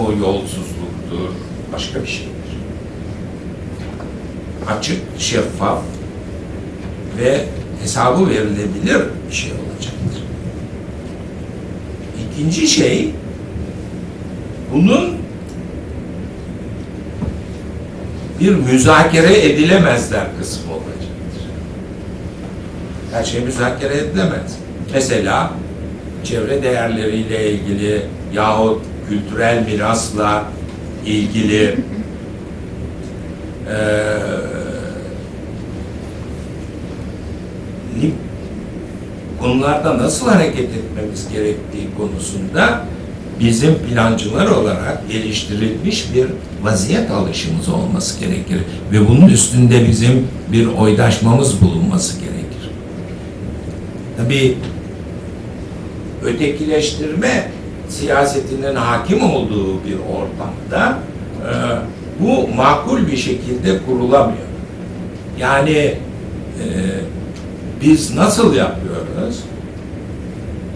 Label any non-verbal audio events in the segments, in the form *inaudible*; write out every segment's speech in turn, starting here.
o yolsuzluktur, başka bir şeydir. Açık, şeffaf ve hesabı verilebilir bir şey olacaktır. İkinci şey, bunun bir müzakere edilemezler kısmı olacaktır. Her şey müzakere edilemez. Mesela çevre değerleriyle ilgili yahut kültürel mirasla ilgili ni- konularda nasıl hareket etmemiz gerektiği konusunda bizim plancılar olarak geliştirilmiş bir vaziyet alışımız olması gerekir. Ve bunun üstünde bizim bir oydaşmamız bulunması gerekir. Tabii ötekileştirme siyasetinin hakim olduğu bir ortamda e, bu makul bir şekilde kurulamıyor. Yani e, biz nasıl yapıyoruz?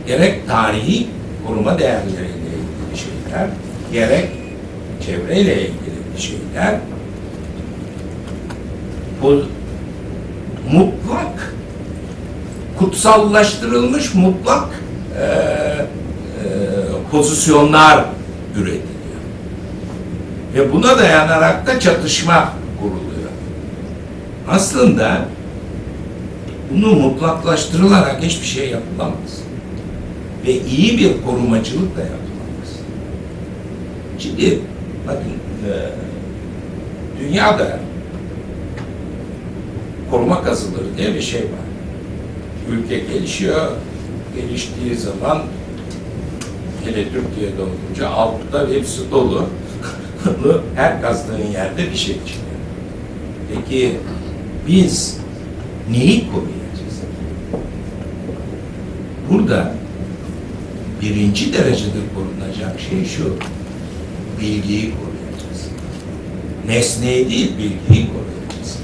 Gerek tarihi koruma değerleriyle ilgili şeyler, gerek çevreyle ilgili bir şeyler bu mutlak kutsallaştırılmış mutlak e, e, pozisyonlar üretiliyor. Ve buna dayanarak da çatışma kuruluyor. Aslında bunu mutlaklaştırılarak hiçbir şey yapılamaz. Ve iyi bir korumacılık da yapılamaz. Şimdi bakın e, dünyada koruma kazıları diye bir şey var. Ülke gelişiyor, geliştiği zaman hele Türkiye'de olunca altta hepsi dolu. Her kazdığın yerde bir şey çıkıyor. Peki biz neyi koruyacağız? Burada birinci derecede korunacak şey şu. Bilgiyi koruyacağız. Nesneyi değil, bilgiyi koruyacağız.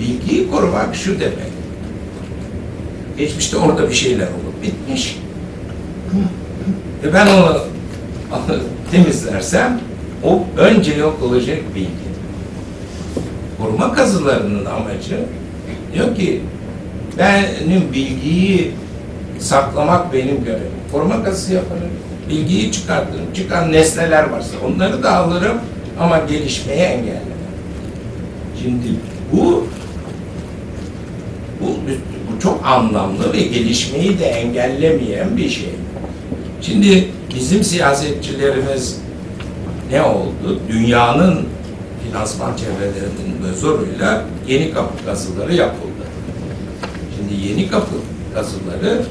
Bilgiyi korumak şu demek. Geçmişte orada bir şeyler olup bitmiş. Ve ben onu *laughs* temizlersem o önce yok olacak bilgi. Koruma kazılarının amacı diyor ki benim bilgiyi saklamak benim görevim. Koruma kazısı yaparım. Bilgiyi çıkartırım. Çıkan nesneler varsa onları da alırım ama gelişmeye engellemem. Şimdi bu bu, bu çok anlamlı ve gelişmeyi de engellemeyen bir şey. Şimdi bizim siyasetçilerimiz ne oldu? Dünyanın finansman çevrelerinin zoruyla yeni kapı kazıları yapıldı. Şimdi yeni kapı kazıları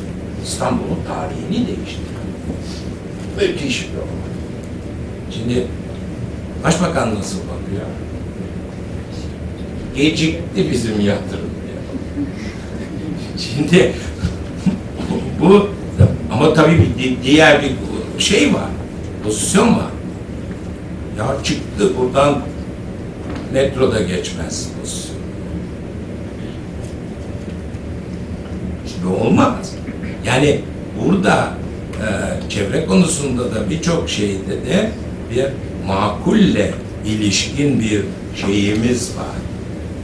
İstanbul'un tarihini değiştirdi. Müthiş bir olay. Şimdi Başbakan nasıl bakıyor? Gecikti bizim yatırım. Şimdi *laughs* bu ama tabii bir di- diğer bir şey var, pozisyon var. Ya çıktı buradan metroda geçmez pozisyon. Şimdi olmaz. Yani burada e, çevre konusunda da birçok şeyde de bir makulle ilişkin bir şeyimiz var.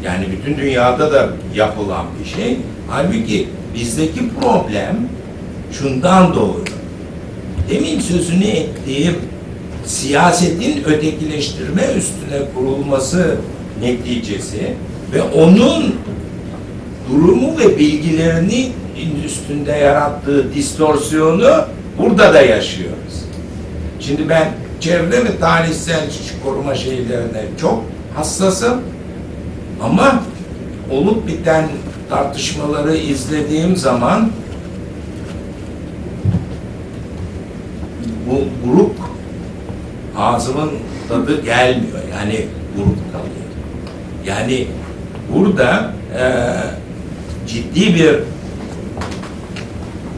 Yani bütün dünyada da yapılan bir şey. Halbuki bizdeki problem şundan doğuyor. Demin sözünü ettiğim siyasetin ötekileştirme üstüne kurulması neticesi ve onun durumu ve bilgilerini üstünde yarattığı distorsiyonu burada da yaşıyoruz. Şimdi ben çevre ve tarihsel koruma şeylerine çok hassasım ama olup biten tartışmaları izlediğim zaman grup ağzımın tadı gelmiyor. Yani grup kalıyor. Yani burada eee ciddi bir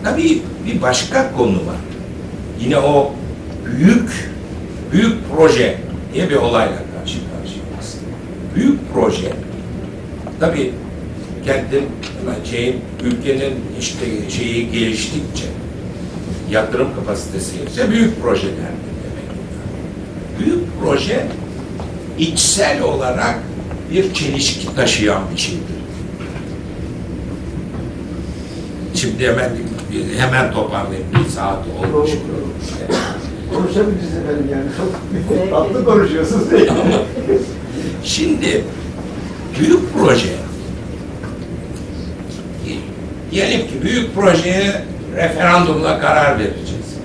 tabii bir başka konu var. Yine o büyük büyük proje diye bir olayla karşı karşıyayız. Büyük proje tabii kentin şeyin ülkenin işte şeyi geliştikçe yatırım kapasitesi geliştikçe büyük projeler demek. büyük proje içsel olarak bir çelişki taşıyan bir şeydir. Şimdi hemen hemen toparlayayım. Bir saat olmuş. Konuşabiliriz efendim yani. Çok tatlı konuşuyorsunuz. Şimdi büyük proje diyelim ki büyük projeye referandumla karar vereceğiz.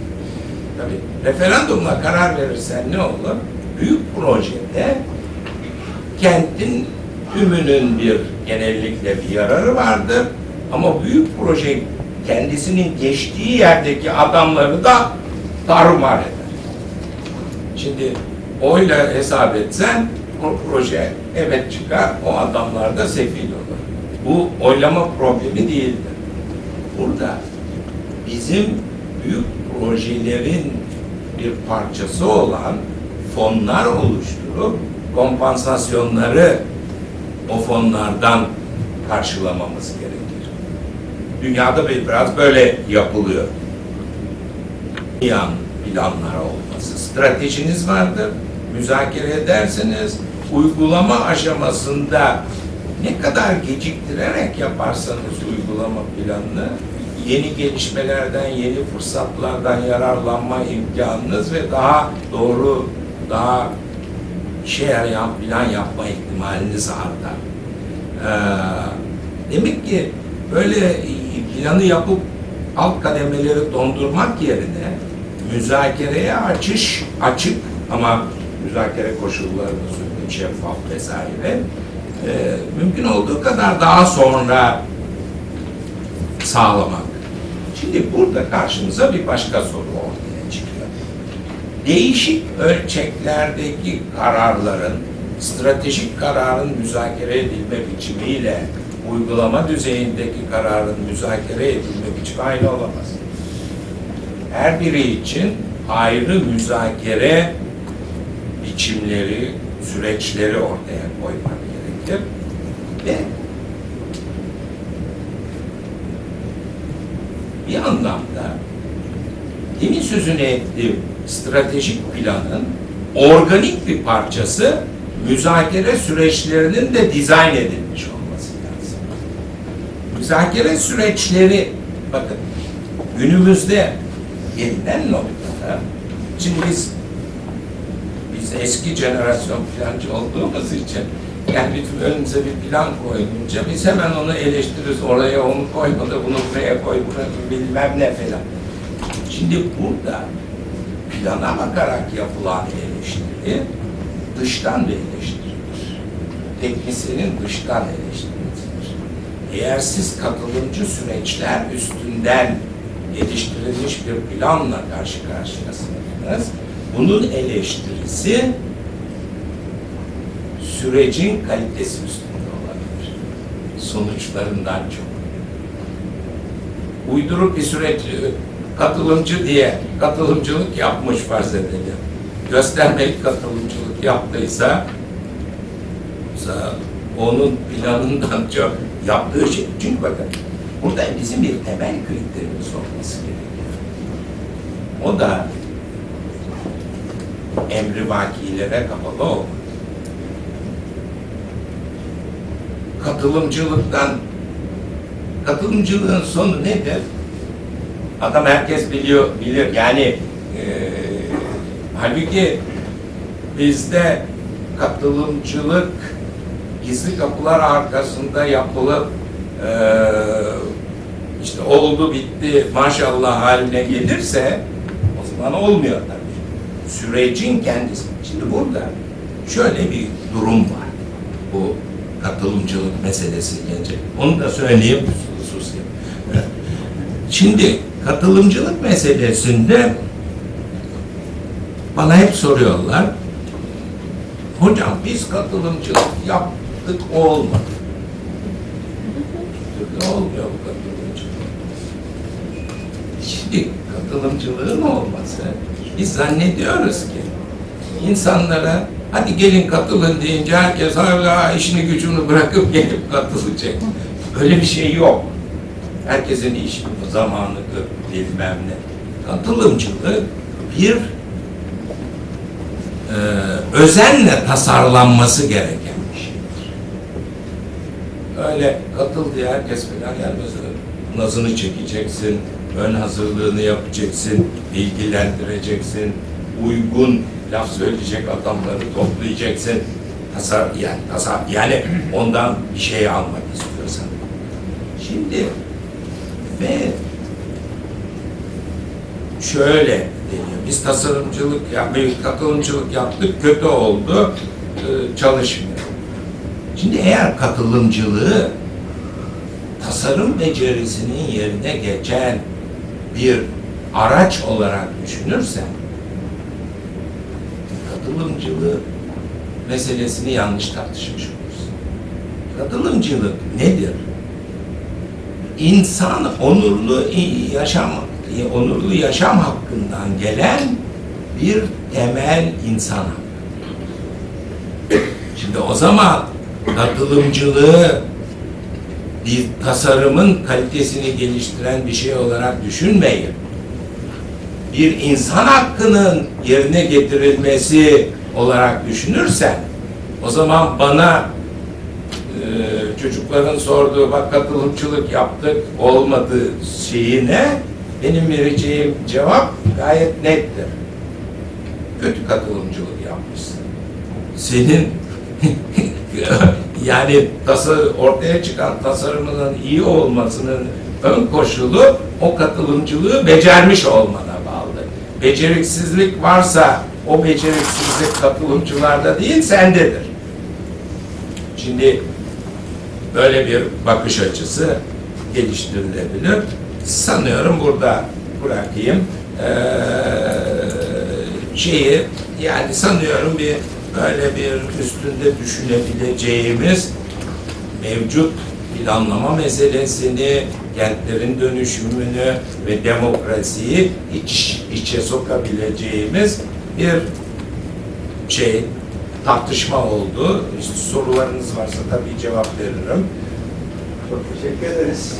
Tabii referandumla karar verirsen ne olur? Büyük projede kentin tümünün bir genellikle bir yararı vardır. Ama büyük proje kendisinin geçtiği yerdeki adamları da tarumar eder. Şimdi oyla hesap etsen o proje evet çıkar, o adamlar da sefil olur. Bu oylama problemi değildir. Burada bizim büyük projelerin bir parçası olan fonlar oluşturup kompansasyonları o fonlardan karşılamamız gerekir. Dünyada bir- biraz böyle yapılıyor. Yan planlar olması. Stratejiniz vardır, müzakere edersiniz, uygulama aşamasında ne kadar geciktirerek yaparsanız uygulama planını, yeni gelişmelerden, yeni fırsatlardan yararlanma imkanınız ve daha doğru, daha işe yarayan plan yapma ihtimaliniz artar. Ee, demek ki böyle planı yapıp alt kademeleri dondurmak yerine müzakereye açış açık ama müzakere koşullarını söyleyeyim şeffaf vesaire e, mümkün olduğu kadar daha sonra sağlamak. Şimdi burada karşımıza bir başka soru ortaya çıkıyor. Değişik ölçeklerdeki kararların stratejik kararın müzakere edilme biçimiyle uygulama düzeyindeki kararın müzakere edilme biçimi aynı olamaz. Her biri için ayrı müzakere biçimleri, süreçleri ortaya koymak gerekir. Ve bir anlamda demin sözünü ettiğim stratejik planın organik bir parçası müzakere süreçlerinin de dizayn edilmiş olması lazım. Müzakere süreçleri bakın günümüzde gelinen noktada şimdi biz biz eski jenerasyon plancı olduğumuz için yani bizim önümüze bir plan koyunca biz hemen onu eleştiririz. Oraya onu koymadı, bunu buraya koy, bunu bilmem ne falan. Şimdi burada plana bakarak yapılan eleştiri dıştan bir eleştiridir. Teknisyenin dıştan eleştirisidir. Eğer siz katılımcı süreçler üstünden geliştirilmiş bir planla karşı karşıyasınız, bunun eleştirisi sürecin kalitesi üstünde olabilir. Sonuçlarından çok. Uyduruk bir süreç e, katılımcı diye katılımcılık yapmış farz edelim. Göstermelik katılımcılık yaptıysa onun planından *laughs* çok yaptığı şey. Çünkü bakın burada bizim bir temel kriterimiz olması gerekiyor. O da emri vakilere kapalı olmak. Katılımcılıktan katılımcılığın sonu nedir? Adam herkes biliyor, bilir. Yani eee halbuki bizde katılımcılık gizli kapılar arkasında yapılıp eee işte oldu bitti maşallah haline gelirse o zaman olmuyor tabii. Sürecin kendisi. Şimdi burada şöyle bir durum var. Bu katılımcılık meselesi gelecek. Onu da söyleyeyim hususi. Şimdi katılımcılık meselesinde bana hep soruyorlar. Hocam biz katılımcılık yaptık olmadı. Türlü olmuyor bu katılımcılık. Şimdi katılımcılığın olması biz zannediyoruz ki insanlara hadi gelin katılın deyince herkes hala işini gücünü bırakıp gelip katılacak. Öyle bir şey yok. Herkesin işi zamanıdır bilmem ne. Katılımcılık bir eee özenle tasarlanması gereken bir şeydir. Öyle katıl diye herkes falan gelmez. Nazını çekeceksin, ön hazırlığını yapacaksın, bilgilendireceksin, uygun laf söyleyecek adamları toplayacaksın. Tasar, yani, tasar, yani ondan bir şey almak istiyorsan. Şimdi ve şöyle deniyor. Biz tasarımcılık, ya bir katılımcılık yaptık, kötü oldu, e, çalışmıyor. Şimdi eğer katılımcılığı tasarım becerisinin yerine geçen bir araç olarak düşünürsen katılımcılığı meselesini yanlış tartışmış olursun. Katılımcılık nedir? İnsan onurlu yaşam onurlu yaşam hakkından gelen bir temel insan. Şimdi o zaman katılımcılığı bir tasarımın kalitesini geliştiren bir şey olarak düşünmeyin. Bir insan hakkının yerine getirilmesi olarak düşünürsen o zaman bana e, çocukların sorduğu bak katılımcılık yaptık olmadı şeyine benim vereceğim cevap gayet nettir. Kötü katılımcılık yapmışsın. Senin *laughs* yani tasar ortaya çıkan tasarımının iyi olmasının ön koşulu o katılımcılığı becermiş bağlı. Beceriksizlik varsa o beceriksizlik katılımcılarda değil sendedir. Şimdi böyle bir bakış açısı geliştirilebilir. Sanıyorum burada bırakayım. Ee, şeyi yani sanıyorum bir böyle bir üstünde düşünebileceğimiz mevcut planlama meselesini, kentlerin dönüşümünü ve demokrasiyi iç içe sokabileceğimiz bir şey tartışma oldu. İşte sorularınız varsa tabii cevap veririm. Çok teşekkür ederiz.